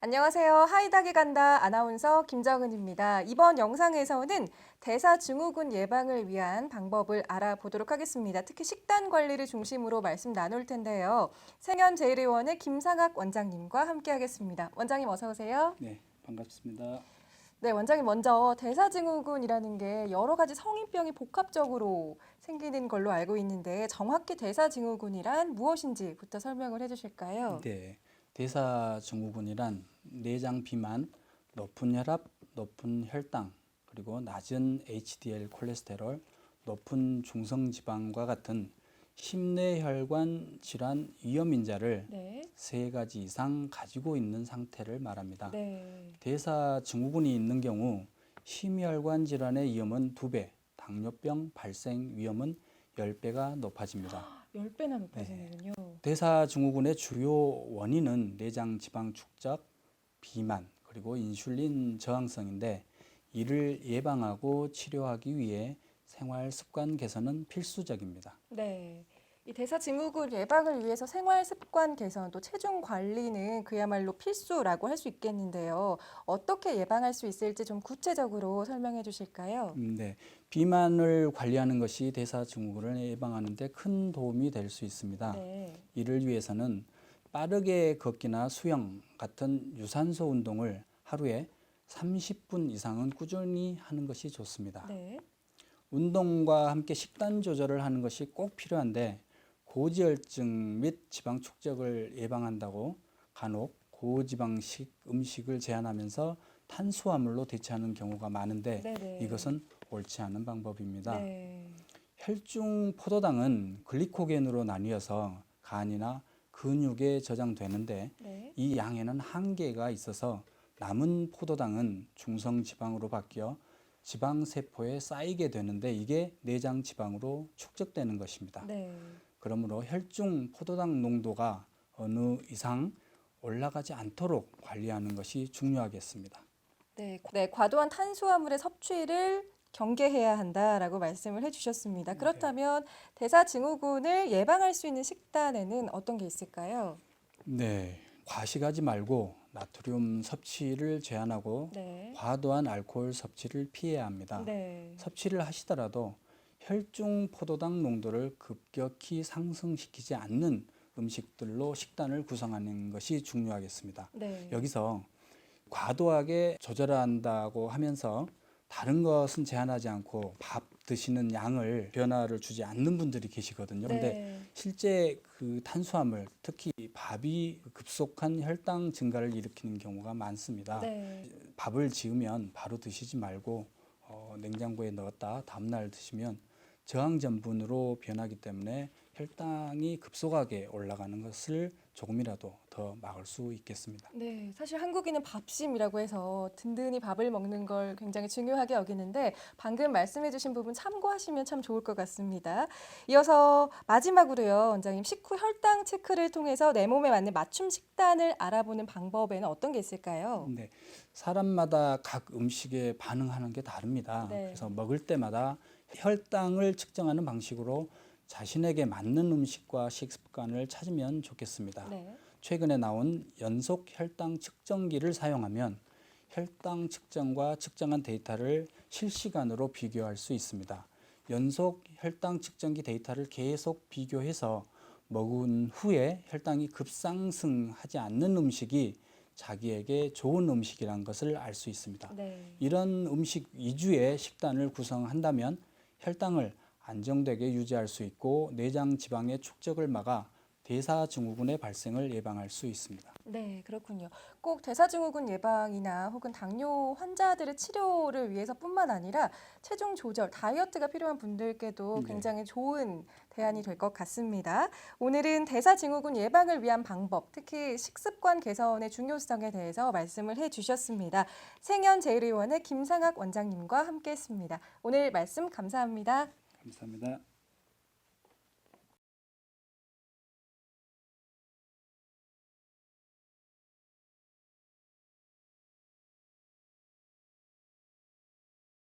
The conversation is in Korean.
안녕하세요. 하이닥에 간다 아나운서 김정은입니다. 이번 영상에서는 대사 증후군 예방을 위한 방법을 알아보도록 하겠습니다. 특히 식단 관리를 중심으로 말씀 나눌 텐데요. 생현제일의원의 김상학 원장님과 함께하겠습니다. 원장님 어서 오세요. 네, 반갑습니다. 네, 원장님 먼저 대사증후군이라는 게 여러 가지 성인병이 복합적으로 생기는 걸로 알고 있는데 정확히 대사증후군이란 무엇인지부터 설명을 해주실까요? 네, 대사증후군이란 내장 비만, 높은 혈압, 높은 혈당, 그리고 낮은 HDL 콜레스테롤, 높은 중성 지방과 같은 심내혈관 질환 위험 인자를 네. 세 가지 이상 가지고 있는 상태를 말합니다. 네. 대사 증후군이 있는 경우 심혈관 질환의 위험은 두 배, 당뇨병 발생 위험은 열 배가 높아집니다. 10배나 높아지는군요. 대사증후군의 주요 원인은 내장 지방 축적, 비만, 그리고 인슐린 저항성인데 이를 예방하고 치료하기 위해 생활 습관 개선은 필수적입니다. 네. 이 대사 증후군 예방을 위해서 생활 습관 개선 또 체중 관리는 그야말로 필수라고 할 수 있겠는데요. 어떻게 예방할 수 있을지 좀 구체적으로 설명해 주실까요? 음, 네, 비만을 관리하는 것이 대사 증후군을 예방하는 데 큰 도움이 될 수 있습니다. 네. 이를 위해서는 빠르게 걷기나 수영 같은 유산소 운동을 하루에 30분 이상은 꾸준히 하는 것이 좋습니다. 네. 운동과 함께 식단 조절을 하는 것이 꼭 필요한데 고지혈증 및 지방 축적을 예방한다고 간혹 고지방식 음식을 제한하면서 탄수화물로 대체하는 경우가 많은데 네, 네. 이것은 옳지 않은 방법입니다. 네. 혈중 포도당은 글리코겐으로 나뉘어서 간이나 근육에 저장되는데 네. 이 양에는 한계가 있어서 남은 포도당은 중성 지방으로 바뀌어 지방 세포에 쌓이게 되는데 이게 내장 지방으로 축적되는 것입니다. 네. 그러므로 혈중 포도당 농도가 어느 이상 올라가지 않도록 관리하는 것이 중요하겠습니다. 네. 네. 과도한 탄수화물의 섭취를 경계해야 한다라고 말씀을 해 주셨습니다. 네. 그렇다면 대사증후군을 예방할 수 있는 식단에는 어떤 게 있을까요? 네, 과식하지 말고 나트륨 섭취를 제한하고 네. 과도한 알코올 섭취를 피해야 합니다. 네. 섭취를 하시더라도 혈중 포도당 농도를 급격히 상승시키지 않는 음식들로 식단을 구성하는 것이 중요하겠습니다. 네. 여기서 과도하게 조절한다고 하면서 다른 것은 제한하지 않고 밥 드시는 양을 변화를 주지 않는 분들이 계시거든요. 근데 네. 실제 그 탄수화물, 특히 밥이 급속한 혈당 증가를 일으키는 경우가 많습니다. 네. 밥을 지으면 바로 드시지 말고 어, 냉장고에 넣었다 다음날 드시면 저항전분으로 변하기 때문에 혈당이 급속하게 올라가는 것을 조금이라도 더 막을 수 있겠습니다. 네, 사실 한국인은 밥심이라고 해서 든든히 밥을 먹는 걸 굉장히 중요하게 여기는데 방금 말씀해주신 부분 참고하시면 참 좋을 것 같습니다. 이어서 마지막으로요, 원장님 식후 혈당 체크를 통해서 내 몸에 맞는 맞춤 식단을 알아보는 방법에는 어떤 게 있을까요? 네, 사람마다 각 음식에 반응하는 게 다릅니다. 네. 그래서 먹을 때마다 혈당을 측정하는 방식으로 자신에게 맞는 음식과 식습관을 찾으면 좋겠습니다. 네, 최근에 나온 연속 혈당 측정기를 사용하면 혈당 측정과 측정한 데이터를 실시간으로 비교할 수 있습니다. 연속 혈당 측정기 데이터를 계속 비교해서 먹은 후에 혈당이 급상승하지 않는 음식이 자기에게 좋은 음식이란 것을 알 수 있습니다. 네, 이런 음식 위주의 식단을 구성한다면 혈당을 안정되게 유지할 수 있고 내장 지방의 축적을 막아 대사 증후군의 발생을 예방할 수 있습니다. 네, 그렇군요. 꼭 대사증후군 예방이나 혹은 당뇨 환자들의 치료를 위해서뿐만 아니라 체중 조절, 다이어트가 필요한 분들께도 네. 굉장히 좋은 대안이 될 것 같습니다. 오늘은 대사증후군 예방을 위한 방법, 특히 식습관 개선의 중요성에 대해서 말씀을 해주셨습니다. 생현 제일의원의 김상학 원장님과 함께했습니다. 오늘 말씀 감사합니다. 감사합니다.